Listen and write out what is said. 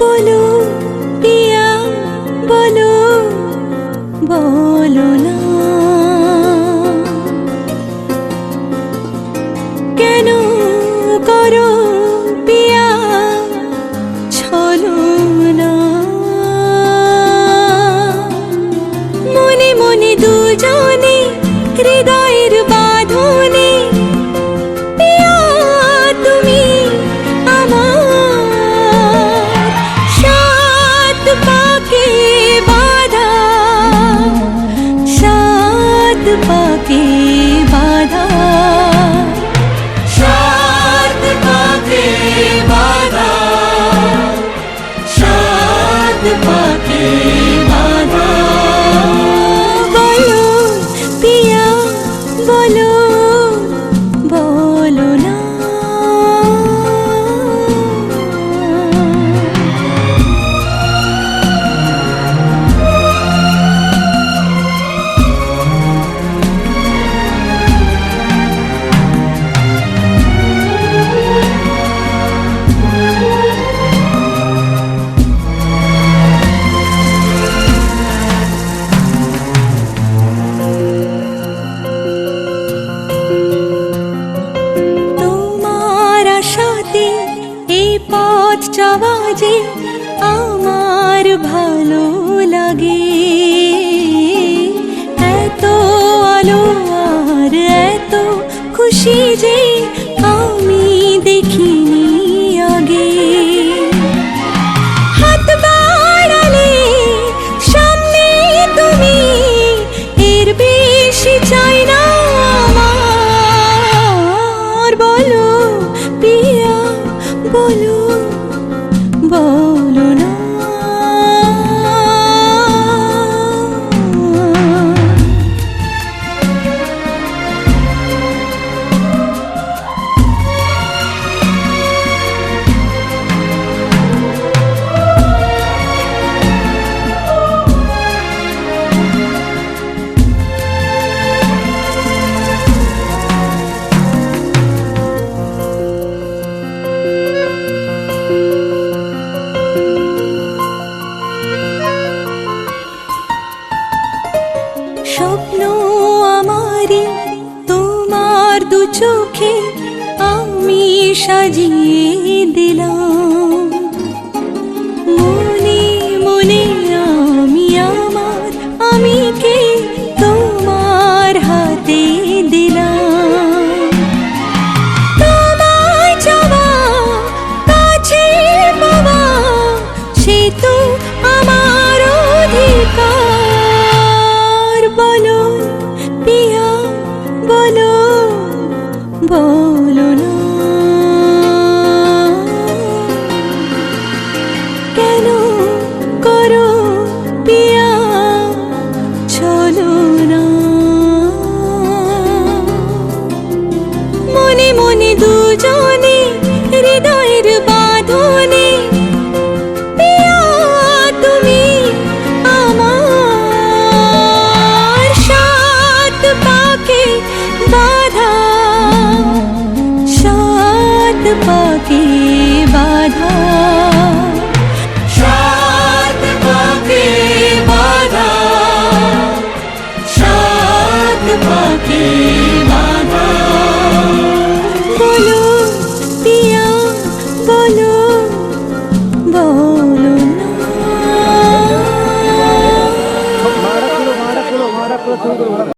বলো পিয়া বলো বলো না। কেন করো পিয়া ছলো পথ যে আমার ভালো লাগে। এত আলো আর এত খুশি যে আমি দেখিনি আগে। হাত বাড়ালে সামনে তুমি এর বেশি চাই না বলো পিয়া বলো। আমারই তোমার দু চোখে আমি সাজিয়ে দিলাম। দুজনে হৃদয়ের বাঁধনে। তুমি আমার সাত বাধা। সাত পাকে বাধা।